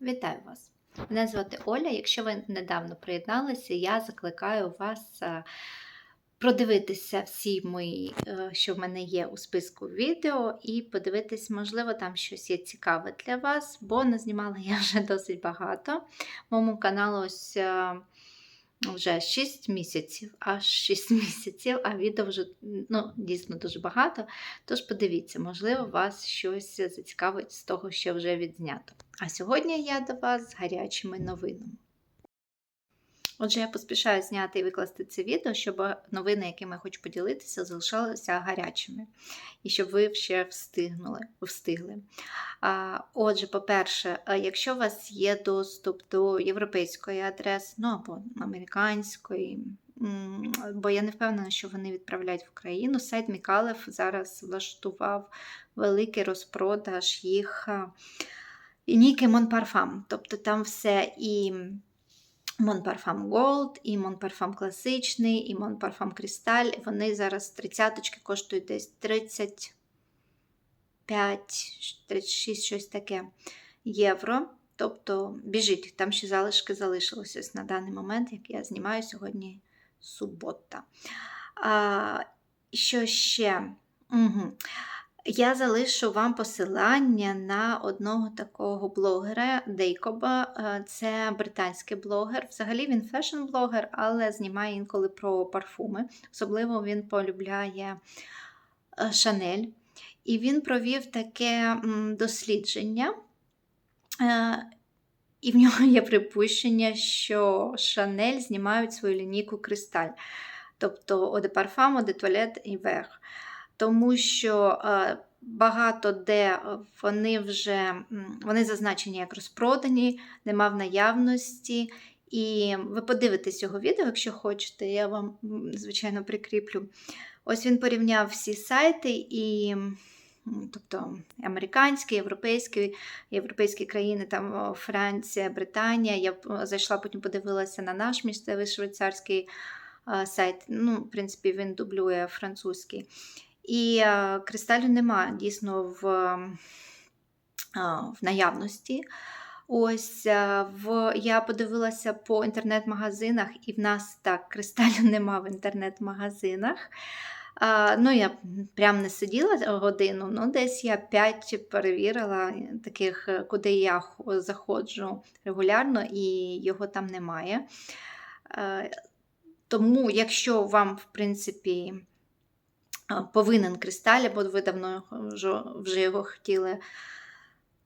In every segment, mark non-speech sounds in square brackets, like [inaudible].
Вітаю вас! Мене звати Оля. Якщо ви недавно приєдналися, я закликаю вас е, продивитися всі мої, е, що в мене є у списку відео, і подивитись, можливо, там щось є цікаве для вас, бо назнімала я вже [laughs] досить багато. Моєму каналу ось е, вже 6 місяців, аж 6 [laughs] місяців, а відео вже ну, дійсно дуже багато. Тож подивіться, можливо, вас щось зацікавить з того, що вже відзнято. А сьогодні я до вас з гарячими новинами. Отже, я поспішаю зняти і викласти це відео, щоб новини, якими я хочу поділитися, залишалися гарячими. І щоб ви ще встигнули, встигли. Отже, по-перше, якщо у вас є доступ до європейської адреси, ну або американської, бо я не впевнена, що вони відправляють в Україну, сайт Мікалев зараз влаштував великий розпродаж їх лінійки Монпарфам. Тобто там все і. Монпарфам Gold, і Монпарфам класичний, і Монпарфам Кристаль. Вони зараз тридцяточки коштують десь 35, 36, щось таке євро. Тобто біжіть, там ще залишки залишилося на даний момент, як я знімаю сьогодні субота. А, Що ще? Угу. Я залишу вам посилання на одного такого блогера Дейкоба. Це британський блогер. Взагалі він фешн-блогер, але знімає інколи про парфуми. Особливо він полюбляє Шанель. І він провів таке дослідження. І в нього є припущення, що Шанель знімають свою лінійку Кристаль. Тобто Оде Парфам, Оде і Верх тому що е, багато де вони вже вони зазначені як розпродані, нема в наявності. І ви подивитесь його відео, якщо хочете, я вам, звичайно, прикріплю. Ось він порівняв всі сайти і. Тобто американські, європейські, європейські країни, там Франція, Британія. Я зайшла, потім подивилася на наш місцевий швейцарський сайт. Ну, в принципі, він дублює французький. І е, кристалю нема дійсно в, е, в наявності. Ось е, в, я подивилася по інтернет-магазинах, і в нас так кристалю [laughs] нема в інтернет-магазинах. Ну, я прям не сиділа годину, ну десь я 5 перевірила таких, куди я заходжу регулярно, і його там немає. Тому, якщо вам, в принципі, повинен кристаль, або ви давно вже його хотіли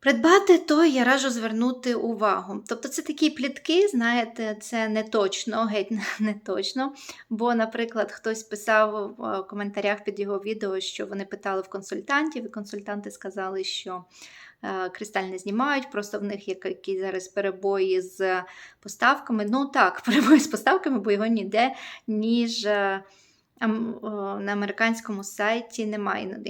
придбати, то я раджу звернути увагу. Тобто це такі плітки, знаєте, це не точно, геть не точно. Бо, наприклад, хтось писав в коментарях під його відео, що вони питали в консультантів, і консультанти сказали, що. Е, кристаль не знімають, просто в них є якісь зараз перебої з поставками. Ну так, [laughs] перебої з поставками, бо його ніде, ніж е, на американському сайті немає.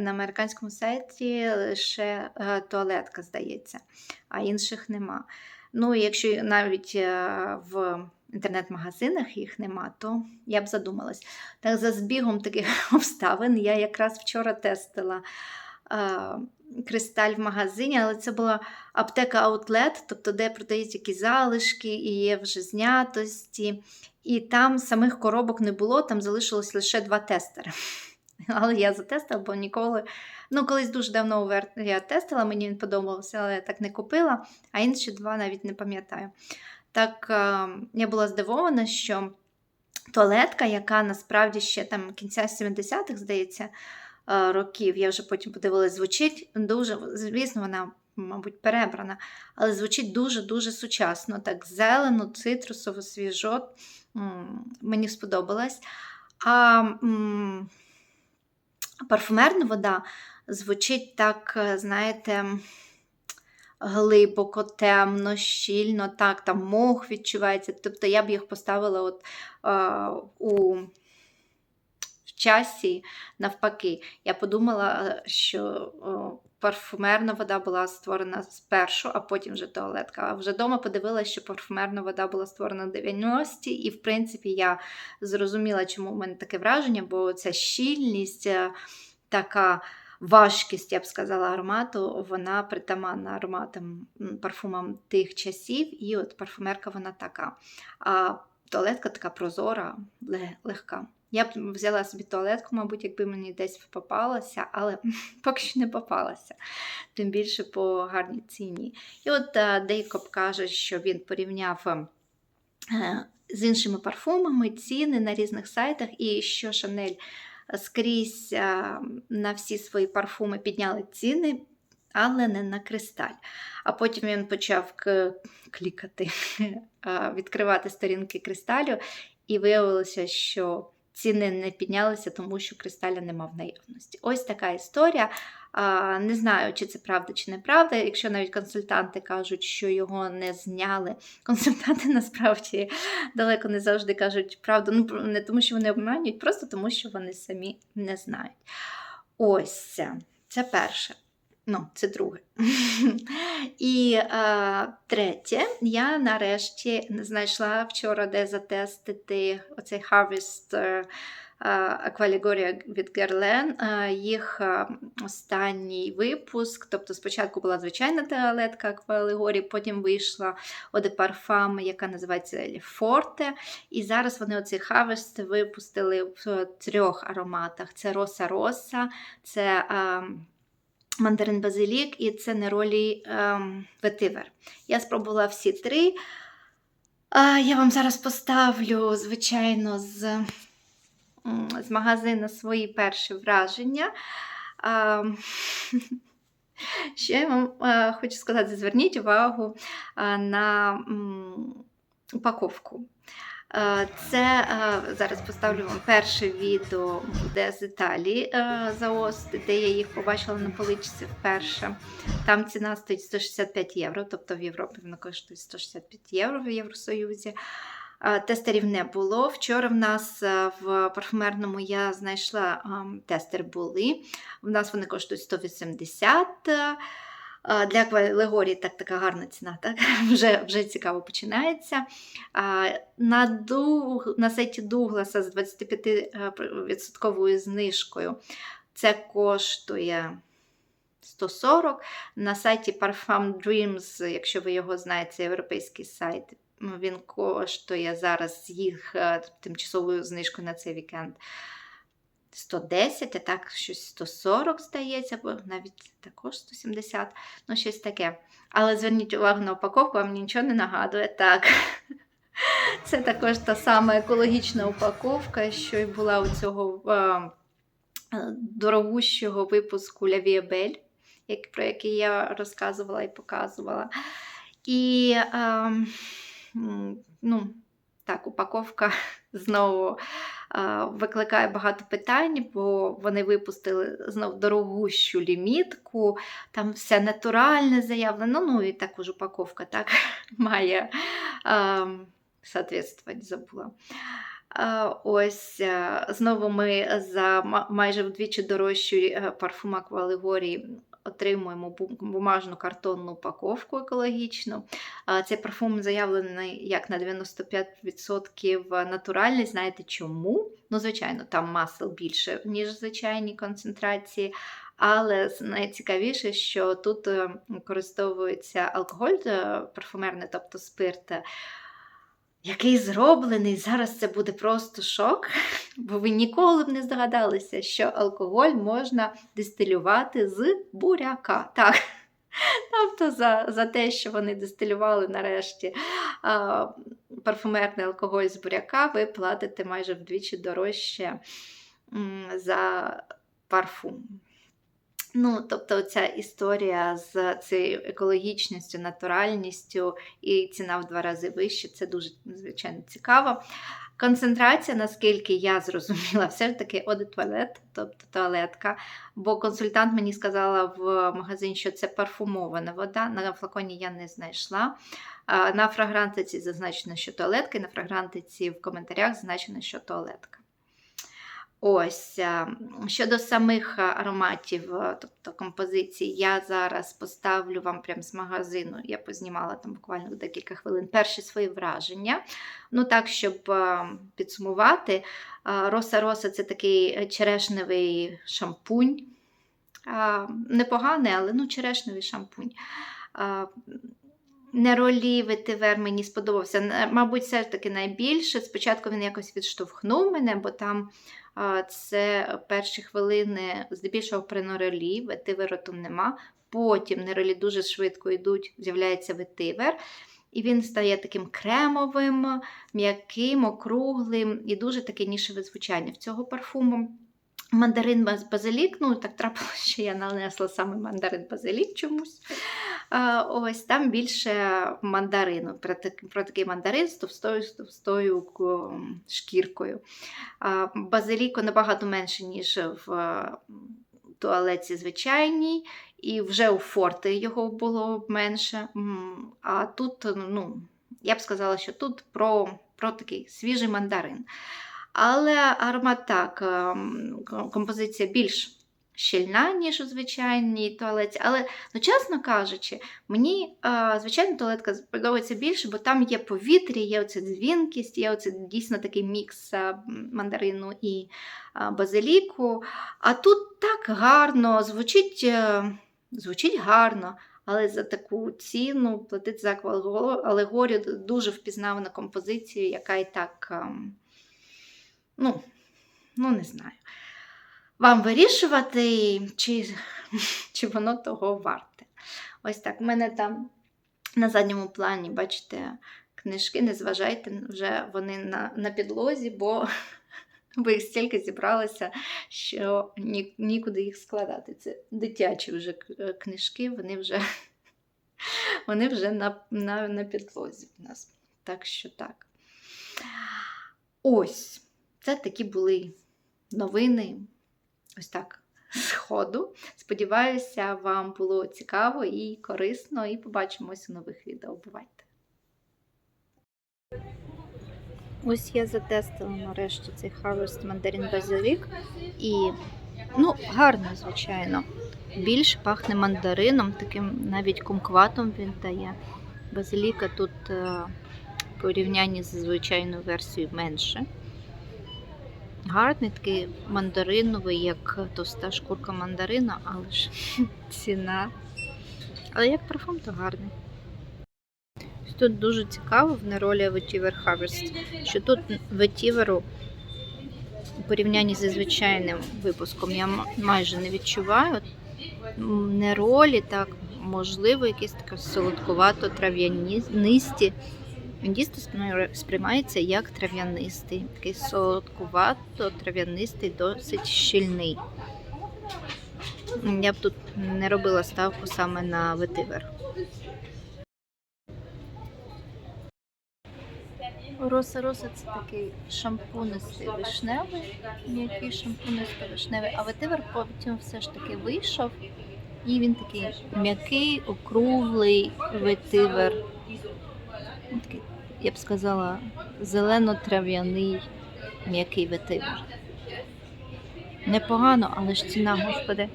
На американському сайті лише е, туалетка, здається, а інших нема. Ну, якщо навіть е, в інтернет-магазинах їх нема, то я б задумалась. Так, за збігом таких [laughs] обставин я якраз вчора тестила кристаль в магазині, але це була аптека Outlet, тобто де продають якісь залишки і є вже знятості. І там самих коробок не було, там залишилось лише два тестери. [laughs] Але я затестила, бо ніколи. Ну, колись дуже давно я тестила, мені він подобався, але я так не купила, а інші два навіть не пам'ятаю. Так, я була здивована, що туалетка, яка насправді ще там кінця 70-х, здається, років. Я вже потім подивилась, звучить дуже, звісно, вона, мабуть, перебрана, але звучить дуже-дуже сучасно. Так, зелено, цитрусово, свіжо. Мені сподобалось. А парфумерна вода звучить так, е, знаєте, глибоко, темно, щільно, так, там мох відчувається. Тобто я б їх поставила от, а, у часі, навпаки, я подумала, що парфумерна вода була створена спершу, а потім вже туалетка. А вже вдома подивилася, що парфумерна вода була створена в 90-ті, і, в принципі, я зрозуміла, чому в мене таке враження, бо ця щільність е, така. важкість, я б сказала, аромату, вона притаманна ароматам, парфумам тих часів, і от парфумерка вона така. А туалетка така прозора, легка. Я б взяла собі туалетку, мабуть, якби мені десь попалася, але [laughs] поки що не попалася, тим більше по гарній ціні. І от е, Дейкоп каже, що він порівняв е, з іншими парфумами ціни на різних сайтах, і що Шанель скрізь е, на всі свої парфуми підняли ціни, але не на кристаль. А потім він почав клікати, [laughs] відкривати сторінки кристалю, і виявилося, що ціни не піднялися, тому що кристаля нема в наявності. Ось така історія. Не знаю, чи це правда, чи неправда. Якщо навіть консультанти кажуть, що його не зняли, [laughs] консультанти насправді далеко не завжди кажуть правду. Ну, не тому, що вони обманюють, просто тому, що вони самі не знають. Ось це, перше. Ну, це друге. [laughs] І е, третє, я нарешті знайшла вчора, де затестити оцей Harvest е, Аквалігорія від Герлен. Е, Їх е, останній випуск. Тобто спочатку була звичайна туалетка Аквалігорії, потім вийшла Оде Парфам, яка називається Forte. І зараз вони оцей Harvest випустили в трьох ароматах: це Роса Роса, це. е, мандарин базилік і це неролі ем, ветивер. Я спробувала всі три. А, я вам зараз поставлю, звичайно, з, з магазину свої перші враження. А, [laughs] ще я вам а, хочу сказати: зверніть увагу а, на м, упаковку. Е, Це е, зараз поставлю вам перше відео буде з Італії е, за Ост, де я їх побачила на поличці вперше. Там ціна стоїть 165 євро, тобто в Європі вона коштує 165 євро в Євросоюзі. Тестерів не було. Вчора в нас в парфумерному я знайшла ем, тестер були. В нас вони коштують 180. е, а, Для Аквалегорії так така гарна ціна, так? [laughs] Вже, вже цікаво починається. На, Дуг, на сайті Дугласа з 25% знижкою це коштує 140. На сайті Parfum Dreams, якщо ви його знаєте, це європейський сайт, він коштує зараз їх е, тимчасовою знижкою на цей вікенд 110, а так щось 140, здається, або навіть також 170, ну щось таке. Але зверніть увагу на упаковку, вам нічого не нагадує. Так. [laughs] Це також та сама екологічна упаковка, що й була у цього е, дорогущого випуску Belle, як, про який я розказувала і показувала. І е, ну, так, упаковка [laughs] знову викликає багато питань, бо вони випустили знов дорогущу лімітку, там все натуральне заявлено. Ну і також упаковка так [laughs] має е, соответствувати, забула. Ось е, знову ми за майже вдвічі дорожчу е, парфум Аквалегорії отримуємо бумажну картонну упаковку екологічну. Цей парфум заявлений як на 95% натуральний. Знаєте чому? Ну, звичайно, там масел більше, ніж в звичайній концентрації. Але найцікавіше, що тут е, використовується алкоголь е, парфумерний, тобто спирт, е, який зроблений. Зараз це буде просто шок, бо ви ніколи б не здогадалися, що алкоголь можна дистилювати з буряка. Так. Тобто за, за те, що вони дистилювали нарешті а, парфумерний алкоголь з буряка, ви платите майже вдвічі дорожче м, за парфум. Ну, тобто, ця історія з цією екологічністю, натуральністю і ціна в два рази вища, це дуже звичайно цікаво. Концентрація, наскільки я зрозуміла, [laughs] все ж таки туалет, тобто туалетка. Бо консультант мені сказала в магазині, що це парфумована вода. На флаконі я не знайшла. На фрагрантиці зазначено, що туалетка, і на фрагрантиці в коментарях зазначено, що туалетка. Ось е, щодо самих е, ароматів, е, тобто композицій, я зараз поставлю вам прямо з магазину. Я познімала там буквально декілька хвилин перші свої враження. Ну так, щоб підсумувати, Роса Роса це такий черешневий шампунь. Непоганий, але ну, черешневий шампунь. А, Неролі ветивер мені сподобався. Мабуть, все ж таки найбільше. Спочатку він якось відштовхнув мене, бо там це перші хвилини, здебільшого при неролі, ветиверу там нема. Потім неролі дуже швидко йдуть, з'являється ветивер. І він стає таким кремовим, м'яким, округлим і дуже таке нішеве звучання в цього парфуму. Мандарин баз- базилік, ну так трапилося, що я нанесла саме мандарин базилік чомусь. Ось там більше мандарину, про, так- про такий мандарин з товстою, з товстою шкіркою. Базиліку набагато менше, ніж в туалеті звичайній, і вже у форти його було менше. А тут, ну, я б сказала, що тут про, про такий свіжий мандарин. Але аромат так, ем, композиція більш щільна, ніж у звичайній туалеті. Але, ну, чесно кажучи, мені е, звичайна туалетка подобається більше, бо там є повітря, є оця дзвінкість, є оце дійсно такий мікс е, мандарину і е, базиліку. А тут так гарно, звучить, е, звучить гарно. Але за таку ціну платити за алегорію дуже впізнавана композиція, яка і так. ем, Ну, ну не знаю. Вам вирішувати, чи, чи воно того варте. Ось так. У мене там на задньому плані, бачите, книжки, не зважайте, вже вони на, на підлозі, бо [laughs] ви їх стільки зібралися, що ні, нікуди їх складати. Це дитячі вже е, книжки, вони вже, [laughs] вони вже на, на, на підлозі в нас. Так що так. Ось. Це такі були новини. Ось так. З ходу. Сподіваюся, вам було цікаво і корисно, і побачимось у нових відео. Бувайте! Ось я затестила нарешті цей Harvest Mandarin Basilic. І ну, гарно, звичайно. Більш пахне мандарином, таким навіть кумкватом він дає. Базиліка тут е, в порівнянні з звичайною версією менше. Гарний такий мандариновий, як товста шкурка мандарина, але ж [laughs] ціна. Але як парфум, то гарний. Тут дуже цікаво в неролі Vetiver Harvest, що тут ветіверу у порівнянні зі звичайним випуском я майже не відчуваю. Неролі, так, можливо, якісь таке солодкувато трав'янисті. Він дійсно сприймається як трав'янистий, такий солодкувато, трав'янистий, досить щільний. Я б тут не робила ставку саме на ветивер. Роса Роса це такий шампунистий вишневий, м'який шампунистий вишневий, а ветивер потім все ж таки вийшов. І він такий м'який, округлий ветивер. Я б сказала, зелено-трав'яний м'який ветивер. Непогано, але ж ціна, господи.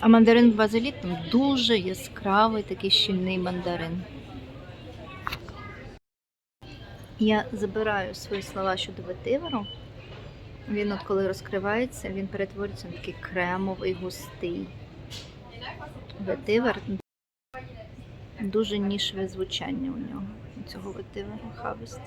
А мандарин базилік там дуже яскравий такий щільний мандарин. Я забираю свої слова щодо ветиверу. Він, от коли розкривається, він перетворюється на такий кремовий, густий. Ветивер дуже нішеве звучання у нього, цього дивного хавесті.